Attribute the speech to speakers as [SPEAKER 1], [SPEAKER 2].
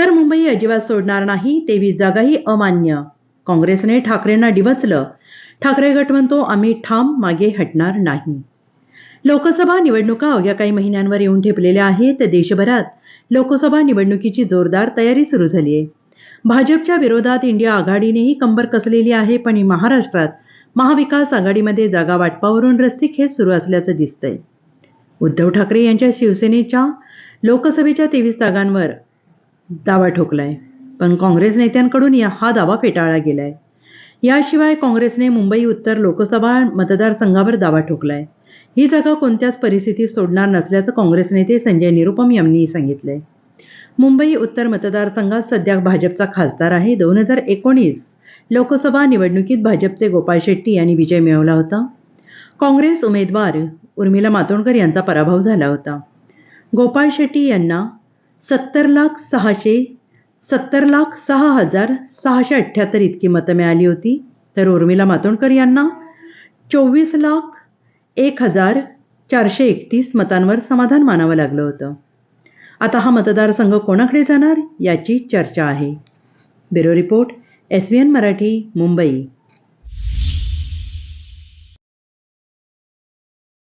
[SPEAKER 1] उत्तर मुंबई अजिबात सोडणार नाही तेवीस जागाही अमान्य. काँग्रेसने ठाकरेंना डिवचलं. ठाकरे गट म्हणतो आम्ही ठाम मागे हटणार नाही. लोकसभा निवडणुका अवघ्या काही महिन्यांवर येऊन ठेपलेल्या आहेत. देशभरात लोकसभा निवडणुकीची जोरदार तयारी सुरू झाली आहे. भाजपच्या विरोधात इंडिया आघाडीनेही कंबर कसलेली आहे पण महाराष्ट्रात महाविकास आघाडीमध्ये जागा वाटपावरून रस्सीखेच सुरू असल्याचं दिसतंय. उद्धव ठाकरे यांच्या शिवसेनेच्या लोकसभेच्या तेवीस जागांवर दावा ठोकलाय. पण काँग्रेस नेत्यांकडून या हा दावा फेटाळला गेलाय. याशिवाय काँग्रेसने मुंबई उत्तर लोकसभा मतदारसंघावर दावा ठोकलाय. ही जागा कोणत्याच परिस्थितीत सोडणार नसल्याचं काँग्रेस नेते संजय निरुपम यांनी सांगितलंय. मुंबई उत्तर मतदारसंघात सध्या भाजपचा खासदार आहे. दोन हजार एकोणीस लोकसभा निवडणुकीत भाजपचे गोपाळ शेट्टी यांनी विजय मिळवला होता. काँग्रेस उमेदवार उर्मिला मातोंडकर यांचा पराभव झाला होता. गोपाळ शेट्टी यांना सत्तर लाख सहाशे सत्तर लाख सहा हजार सहाशे अठ्ठ्याहत्तर इतकी मतं मिळाली होती. तर उर्मिला मातोंडकर यांना चोवीस लाख एक हजार चारशे एकतीस मतांवर समाधान मानावं लागलं होतं. आता हा मतदारसंघ कोणाकडे जाणार याची चर्चा आहे. Bureau report S V N Marathi Mumbai.